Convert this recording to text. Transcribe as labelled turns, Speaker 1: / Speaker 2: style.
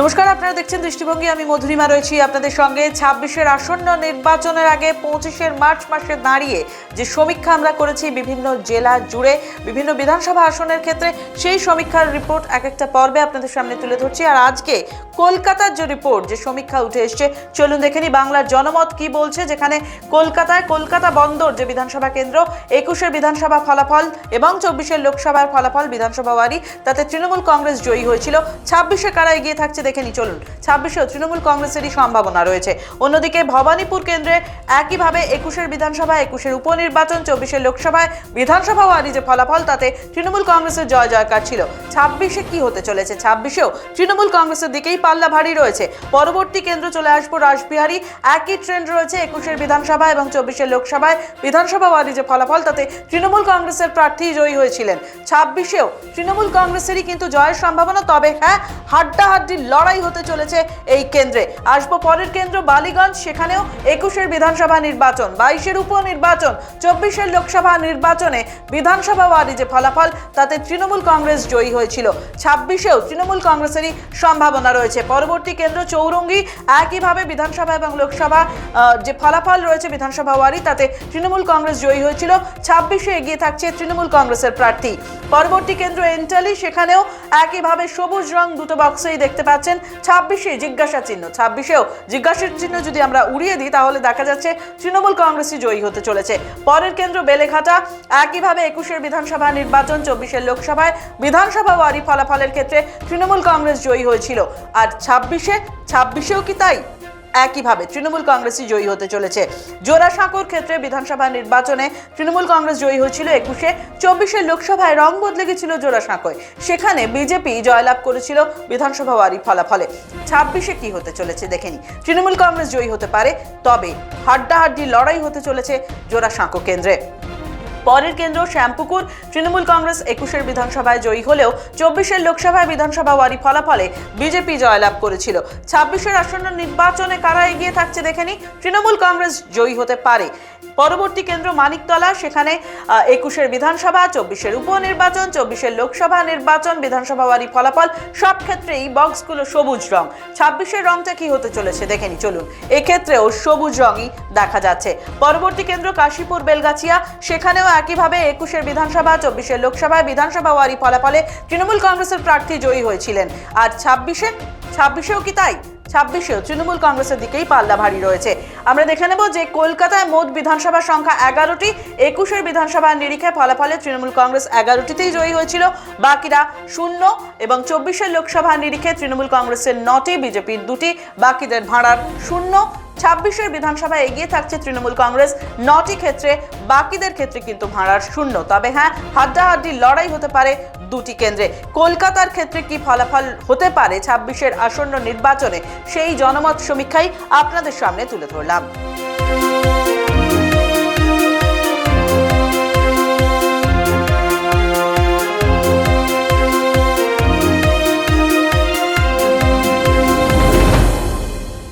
Speaker 1: নমস্কার, আপনারা দেখছেন দৃষ্টিভঙ্গি। আমি মধুরিমা রয়েছি আপনাদের সঙ্গে। ছাব্বিশের আসন্ন নির্বাচনের আগে পঁচিশের মার্চ মাসে দাঁড়িয়ে যে সমীক্ষা আমরা করেছি বিভিন্ন জেলা জুড়ে, বিভিন্ন বিধানসভা আসনের ক্ষেত্রে, সেই সমীক্ষার রিপোর্ট এক একটা পর্বে আপনাদের সামনে তুলে ধরছি। আর আজকে কলকাতার যে রিপোর্ট, যে সমীক্ষা উঠে এসছে, চলুন দেখে নিই বাংলার জনমত কি বলছে, যেখানে কলকাতায় কলকাতা বন্দর যে বিধানসভা কেন্দ্র, একুশের বিধানসভা ফলাফল এবং চব্বিশের লোকসভার ফলাফল বিধানসভা ওয়ারি, তাতে তৃণমূল কংগ্রেস জয়ী হয়েছিল। ছাব্বিশে কারা এগিয়ে থাকছে দেখে নি চলুন। ছাব্বিশেও তৃণমূল কংগ্রেসেরই সম্ভাবনা রয়েছে। অন্যদিকে ভবানীপুর কেন্দ্রে একইভাবে একুশের বিধানসভা একুশের উপনির্বাচন, চব্বিশের লোকসভায় বিধানসভা ওয়ারি যে ফলাফল, তাতে তৃণমূল কংগ্রেসের জয় জয়কার ছিল। ছাব্বিশে কি হতে চলেছে? ছাব্বিশেও তৃণমূল কংগ্রেসের দিকেই পাল্লা ভারী রয়েছে। পরবর্তী কেন্দ্র চলে আসব রাসবিহারী। একই ট্রেন্ড রয়েছে একুশের বিধানসভা এবং চব্বিশের লোকসভায়। বিধানসভা ওয়ারি যে ফলাফল, তাতে তৃণমূল কংগ্রেসের প্রার্থী জয়ী হয়েছিলেন। ছাব্বিশেও তৃণমূল কংগ্রেসেরই কিন্তু জয়ের সম্ভাবনা, তবে হ্যাঁ হাড্ডাহাড্ডি লড়াই হতে চলেছে এই কেন্দ্রে। আসব পরের কেন্দ্র বালিগঞ্জ, সেখানেও একুশের বিধানসভা নির্বাচন, বাইশের উপনির্বাচন, চব্বিশের লোকসভা নির্বাচনে বিধানসভা ওয়ারি যে ফলাফল, তাতে তৃণমূল কংগ্রেস জয়ী হয়েছিল। ছাব্বিশেও তৃণমূল কংগ্রেসেরই সম্ভাবনা রয়েছে। পরবর্তী কেন্দ্র চৌরঙ্গি, একইভাবে বিধানসভা এবং লোকসভা যে ফলাফল রয়েছে বিধানসভা ওয়ারি তাতে তৃণমূল কংগ্রেস জয়ী হয়েছিল। ছাব্বিশে এগিয়ে থাকছে তৃণমূল কংগ্রেসের প্রার্থী। পরবর্তী কেন্দ্র এন্টালি, সেখানেও একইভাবে সবুজ রং দুটো বক্সেই দেখতে পাচ্ছেন ছাব্বিশে জিজ্ঞাসা চিহ্ন। ছাব্বিশেও জিজ্ঞাসার চিহ্ন যদি আমরা উড়িয়ে দিই, তাহলে দেখা যাচ্ছে তৃণমূল কংগ্রেসই জয়ী হতে চলেছে। পরের কেন্দ্র বেলেঘাটা, একইভাবে একুশের বিধানসভা নির্বাচন, চব্বিশের লোকসভায় বিধানসভা ওয়ারি ফলাফলের ক্ষেত্রে তৃণমূল কংগ্রেস জয়ী হয়েছিল। আর ছাব্বিশে, ছাব্বিশেও কি তাই? একইভাবে তৃণমূল কংগ্রেসই জয়ী হতে চলেছে। জোড়াসাঁকোর ক্ষেত্রে বিধানসভা নির্বাচনে তৃণমূল কংগ্রেস জয়ী হয়েছিল একুশে। চব্বিশে লোকসভায় রং বদলে গেছিল জোড়াসাঁকোয়। সেখানে বিজেপি জয়লাভ করেছিল বিধানসভা ওয়ারি ফলাফলে। ছাব্বিশে কি হতে চলেছে দেখেনি তৃণমূল কংগ্রেস জয়ী হতে পারে, তবে হাড্ডাহাড্ডি লড়াই হতে চলেছে জোড়াসাঁকো কেন্দ্রে। পরের কেন্দ্র শ্যামপুকুর। তৃণমূল কংগ্রেস একুশের বিধানসভায় জয়ী হলেও চব্বিশের লোকসভায় বিধানসভা ওয়ারি ফলাফলে বিজেপি জয়লাভ করেছিল। ছাব্বিশের আসন্ন নির্বাচনে কারা এগিয়ে থাকছে দেখেনি, তৃণমূল কংগ্রেস জয়ী হতে পারে। পরবর্তী কেন্দ্র মানিকতলা, সেখানে একুশের বিধানসভা, চব্বিশের উপনির্বাচন, চব্বিশের লোকসভা নির্বাচন, বিধানসভা ওয়ারি ফলাফল সব ক্ষেত্রেই বক্সগুলো সবুজ রং। ছাব্বিশের রংটা কি হতে চলেছে দেখেনি, চলুন। এক্ষেত্রেও সবুজ রঙই দেখা যাচ্ছে। পরবর্তী কেন্দ্র কাশীপুর, বেলগাছিয়া, সেখানেও একইভাবে একুশের বিধানসভা, চব্বিশের লোকসভায় বিধানসভা ওয়ারি ফলাফলে তৃণমূল কংগ্রেসের প্রার্থী জয়ী হয়েছিলেন। আর ছাব্বিশে, ছাব্বিশেও কি তাই? ছাব্বিশেও তৃণমূল কংগ্রেসের দিকেই পাল্লা ভারী রয়েছে। আমরা দেখে নেব যে কলকাতায় মোট বিধানসভার সংখ্যা এগারোটি, একুশের বিধানসভার নিরিখে ফলাফলে তৃণমূল কংগ্রেস এগারোটিতেই জয়ী হয়েছিল। বাকিরা শূন্য এবং চব্বিশের লোকসভা নিরিখে তৃণমূল কংগ্রেসের নটি, বিজেপির দুটি, বাকিদের ভাড়ার শূন্য। ছাব্বিশের বিধানসভায় এগিয়ে থাকছে তৃণমূল কংগ্রেস। নটি ক্ষেত্রে, বাকিদের ক্ষেত্রে কিন্তু ভাড়ার শূন্য। তবে হ্যাঁ হাড্ডাহাড্ডি লড়াই হতে পারে দুটি কেন্দ্রে। কলকাতার ক্ষেত্রে কি ফলাফল হতে পারে ছাব্বিশের আসন্ন নির্বাচনে? সেই জনমত সমীক্ষাই আপনাদের সামনে তুলে ধরলাম।